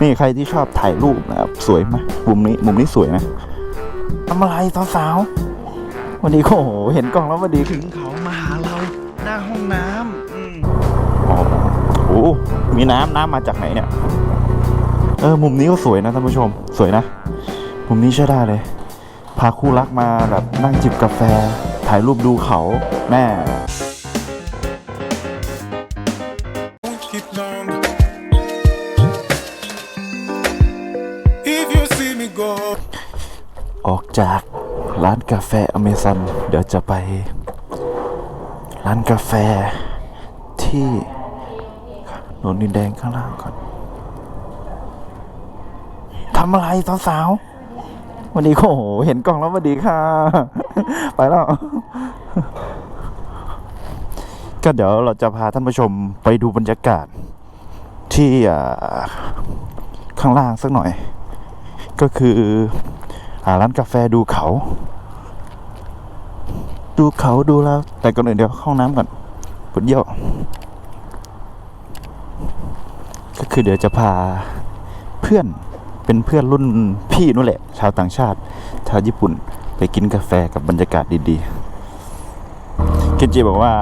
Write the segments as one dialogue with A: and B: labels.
A: นี่ใครที่ชอบถ่ายรูปนะครับสวยไหมมุมนี้มุมนี้สวยนะทำอะไรสาวๆวันนี้โอ้โหเห็นกล้องแล้ววันดีถึงเขามาหาเราหน้าห้องน้ำอืมอ๋อโอ้โหมีน้ำน้ำมาจากไหนเนี่ยเออมุมนี้ก็สวยนะท่านผู้ชม สวยนะ มุมนี้ใช้ได้เลย พาคู่รักมาแบบนั่งจิบกาแฟ ถ่ายรูปดูเขาแม่ ออกจากร้านกาแฟอเมซอนเดี๋ยวจะไป ร้านกาแฟที่โนนดินแดงข้างล่างก่อนทำอะไรสาวๆวันนี้โอ้โหเห็นกล้องแล้วสวัสดีค่ะ ไปแล้วก็เดี๋ยวเราจะพาท่านผู้ชมไปดูบรรยากาศที่อ่าข้างล่างสักหน่อย ก็คือ หาร้านกาแฟดูเขา ดูเขาดูแล้ว แต่ก่อนอื่นเดี๋ยวเข้าห้องน้ำก่อนปวดเยี่ยวก็คือเดี๋ยวจะพาเพื่อนเป็นเพื่อนรุ่นพี่นู่นแหละ ชาวต่างชาติชาวญี่ปุ่นไปกินกาแฟกับบรรยากาศดีๆเคนจิบอกว่า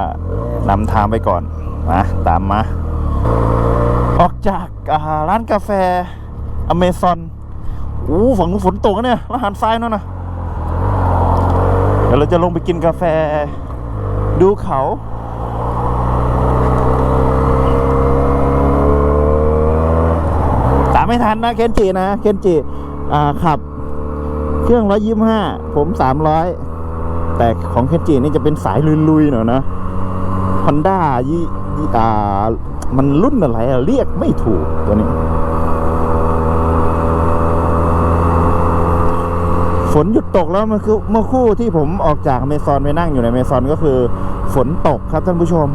A: นำทางไปก่อนมาตามมา ออกจากร้านกาแฟอเมซอน โอ้ฝั่งนู้นฝนตกเนี่ยแล้วหันซ้ายนั่นนะเดี๋ยวเราจะลงไปกินกาแฟ ดูเขาตามไม่ทันนะเคนจินะเคนจิอ่าขับ เครื่องร้อยยี่ห้าผมสามร้อยแต่ของเคนจินี่จะเป็นสายลุยๆหน่อยนะฮอนด้ายี่อ่า มันรุ่นอะไรเรียกไม่ถูกตัวนี้ ฝนหยุดตกแล้วมันคือเมื่อคู่ที่ผมออกจากเมซอนไปนั่งอยู่ในเมซอนก็คือ ฝนตกครับท่านผู้ชม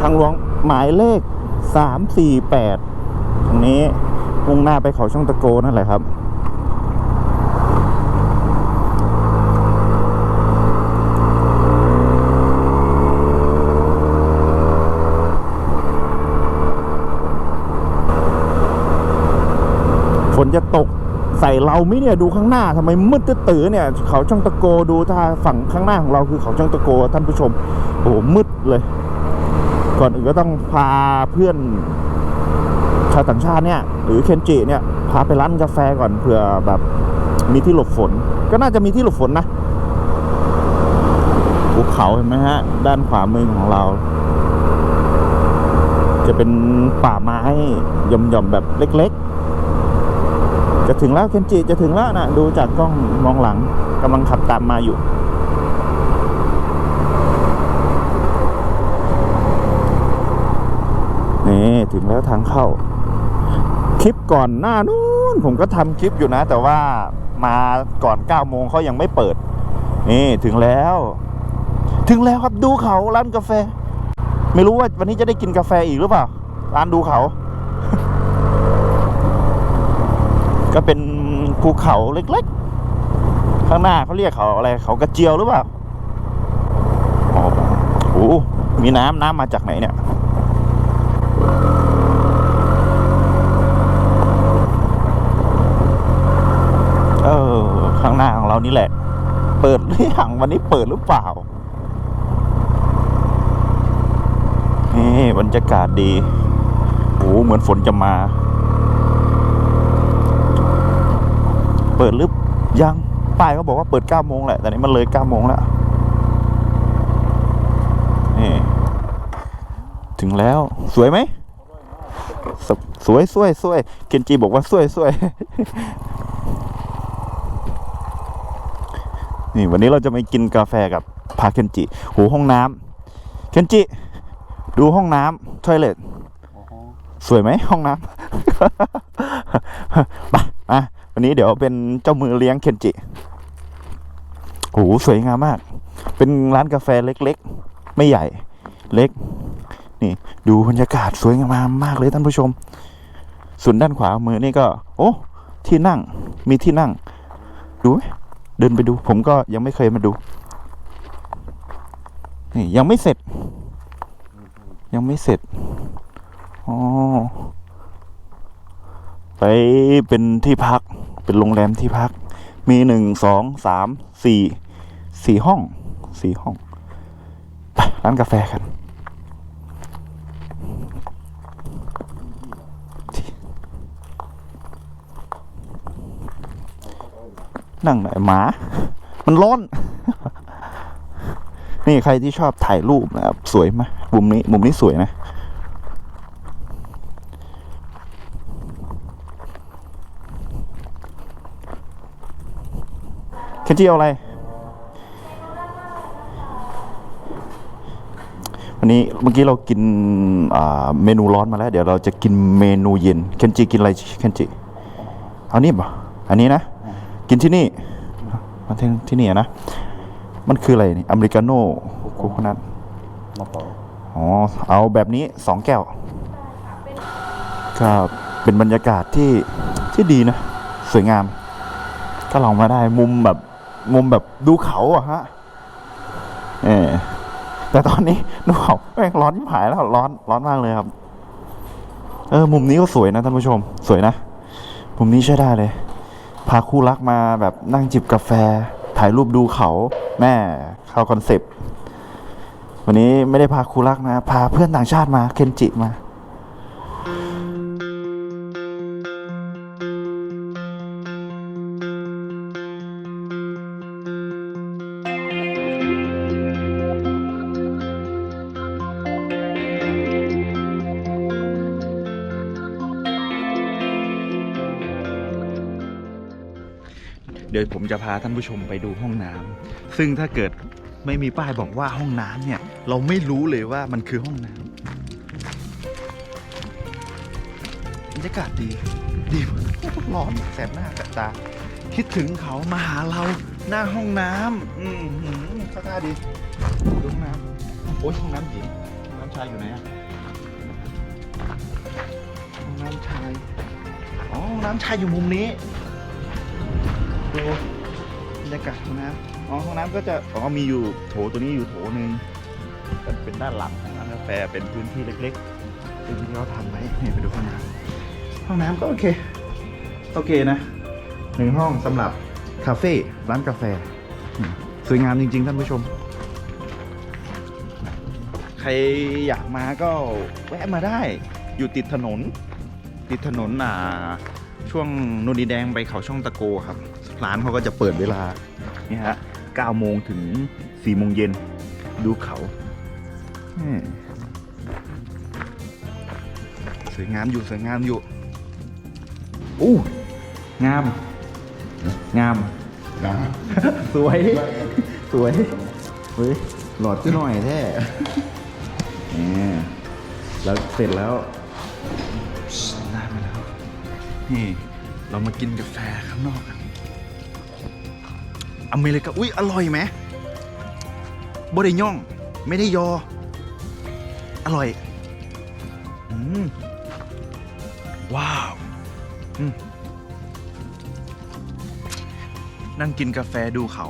A: ทางหลวงหมายเลขสามสี่แปดตรงนี้มุ่งหน้าไปเขาช่องตะโกนั่นแหละครับ จะตกใส่เราไหมเนี่ยดูข้างหน้าทำไมมืดตื้อเนี่ยเขาช่องตะโกดูถ้าฝั่งข้างหน้าของเราคือเขาช่องตะโกท่านผู้ชมโอ้โหมืดเลย ก่อนอื่นก็ต้องพาเพื่อนชาวต่างชาติเนี่ย หรือเคนจิเนี่ยพาไปร้านกาแฟก่อนเผื่อแบบมีที่หลบฝน ก็น่าจะมีที่หลบฝนนะภูเขาเห็นไหมฮะ ด้านขวามือของเรา จะเป็นป่าไม้หย่อมๆแบบเล็ก ๆ จะถึงแล้วเคนจิจะถึงแล้วนะดูจากกล้องมองหลังกำลังขับตามมาอยู่ นี่ถึงแล้วทางเข้า คลิปก่อนหน้านู้นผมก็ทำคลิปอยู่นะ แต่ว่ามาก่อน9โมงเขายังไม่เปิด นี่ถึงแล้ว ถึงแล้วครับดูเขาร้านกาแฟ ไม่รู้ว่าวันนี้จะได้กินกาแฟอีกหรือเปล่าร้านดูเขา ก็เป็นภูเขาเล็กๆ ข้างหน้าเขาเรียกเขาอะไรเขากระเจียวหรือเปล่าอ๋อโอ้โหมีน้ำน้ำมาจากไหนเนี่ยเออข้างหน้าของเรานี่แหละ เปิดหรือยังวันนี้เปิดหรือเปล่านี่บรรยากาศดีโอ้เหมือนฝนจะมา เปิดหรือยังป้ายเขาบอกว่าเปิด9โมงแหละแต่นี้มันเลย9โมงแล้วนี่ถึงแล้วสวยไหมสสวยสวยสวยเคนจีบอกว่าสวยสวยนี่วันนี้เราจะไปกินกาแฟกับพาเคนจิโหห้องน้ำเคนจิ ดูห้องน้ำทอยเลทสวยไหมห้องน้ำไปอะ วันนี้เดี๋ยวเป็นเจ้ามือเลี้ยงเคนจิโหสวยงามมาก เป็นร้านกาแฟเล็กๆ ไม่ใหญ่เล็ก นี่ดูบรรยากาศสวยงามมากเลยท่านผู้ชม ส่วนด้านขวามือนี่ก็ โอ้ที่นั่งมีที่นั่ง ดูไหมเดินไปดู ผมก็ยังไม่เคยมาดู นี่ยังไม่เสร็จ ยังไม่เสร็จอ๋อไปเป็นที่พัก เป็นโรงแรมที่พัก มีหนึ่งสองสามสี่สี่ห้องสี่ห้องไปร้านกาแฟกันนั่งไหนหมา มันร้อน นี่ใครที่ชอบถ่ายรูปนะครับ สวยไหมมุมนี้ มุมนี้สวยนะ เคนจิเอาอะไร วันนี้เมื่อกี้เรากินอ่าเมนูร้อนมาแล้ว เดี๋ยวเราจะกินเมนูเย็น เคนจิกินอะไรเคนจิ เอานี่ป่ะอันนี้นะ กินที่นี่มาที่ที่นี่อะนะ มันคืออะไรนี่ อเมริกาโน่โคโคนัทอ๋อ เอาแบบนี้สองแก้วก็เป็นบรรยากาศที่ที่ดีนะ สวยงามก็ลองมาได้มุมแบบ มุมแบบดูเขาอะฮะเออแต่ตอนนี้ดูเขาแม่งร้อนยิ่งหายแล้วร้อนร้อนมากเลยครับ เออ มุมนี้ก็สวยนะท่านผู้ชม สวยนะมุมนี้ใช้ได้เลย พาคู่รักมาแบบนั่งจิบกาแฟ ถ่ายรูปดูเขาแม่เข้าคอนเซปต์วันนี้ไม่ได้พาคู่รักนะ พาเพื่อนต่างชาติมา เคนจิมา เดี๋ยวผมจะพาท่านผู้ชมไปดูห้องน้ำซึ่งถ้าเกิดไม่มีป้ายบอกว่าห้องน้ำเนี่ย เราไม่รู้เลยว่ามันคือห้องน้ำบรรยากาศดี ดีมากร้อนแสบหน้าแสบตา คิดถึงเขามาหาเราหน้าห้องน้ำอืมหืมข้าท่าดีดูห้องน้ำโอ้ยห้องน้ำหญิงห้องน้ำชายอยู่ไหนอะห้องน้ำชายอ๋อห้องน้ำชายอยู่มุมนี้ ดูบรรยากาศห้องน้ำอ๋อห้องน้ำก็จะอ๋อมีอยู่โถตัวนี้อยู่โถหนึ่งเป็นด้านหลังของร้านกาแฟเป็นพื้นที่เล็กๆซึ่งที่เขาทำไว้เนี่ยไปดูห้องน้ำห้องน้ำก็โอเคโอเคนะหนึ่งห้องสำหรับคาเฟ่ร้านกาแฟสวยงามจริง ๆ ท่านผู้ชม ใครอยากมาก็แวะมาได้ อยู่ติดถนน ติดถนนอ่าช่วงนนดีแดงไปเขาช่องตะโกครับ ร้านเขาก็จะเปิดเวลานี่ฮะ9โมงถึง4โมงเย็นดูเขาอืมสวยงามอยู่สวยงามอยู่อู้งาม งาม สวย สวยเฮ้ยหลอดขึ้นหน่อยแท้เนี่ยแล้วเสร็จแล้วได้มาแล้ว นี่ เรามากินกาแฟข้างนอกกัน อเมริกาอุ้ยอร่อยไหมบ่ได้ย่อง ไม่ได้ยอ อร่อยอืมว้าวอืมนั่งกินกาแฟดูเขา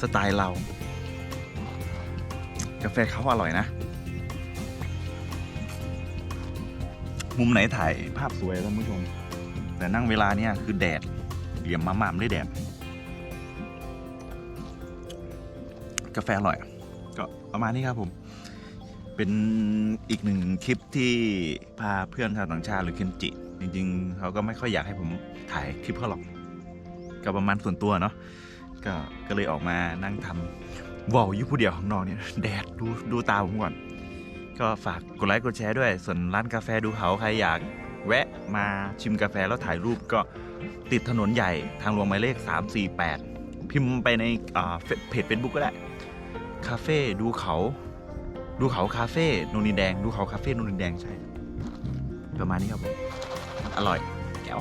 A: สไตล์เรา กาแฟเขาอร่อยนะ มุมไหนถ่ายภาพสวยท่านผู้ชม แต่นั่งเวลาเนี้ยคือแดดเหลี่ยมมาม่ำด้วยแดด กาแฟอร่อย ก็ประมาณนี้ครับผม เป็นอีกหนึ่งคลิปที่พาเพื่อนชาวต่างชาติหรือเคนจิ จริงๆ เขาก็ไม่ค่อยอยากให้ผมถ่ายคลิปเขาหรอก ก็ประมาณส่วนตัวเนาะก็ก็เลยออกมานั่งทำว่าวอยุผู้เดียวของนอกเนี่ยแดดดูดูตาผมก่อน ก็ฝากกดไลค์กดแชร์ด้วย ส่วนร้านกาแฟดูเขาใครอยากแวะมาชิมกาแฟแล้วถ่ายรูปก็ติดถนนใหญ่ทางหลวงหมายเลข 348 พิมพ์ไปในเพจเฟซบุ๊กก็ได้ คาเฟ่ดูเขา ดูเขาคาเฟ่นนินแดง ดูเขาคาเฟ่นนินแดงใช่ ประมาณนี้ครับผมอร่อยแก้ว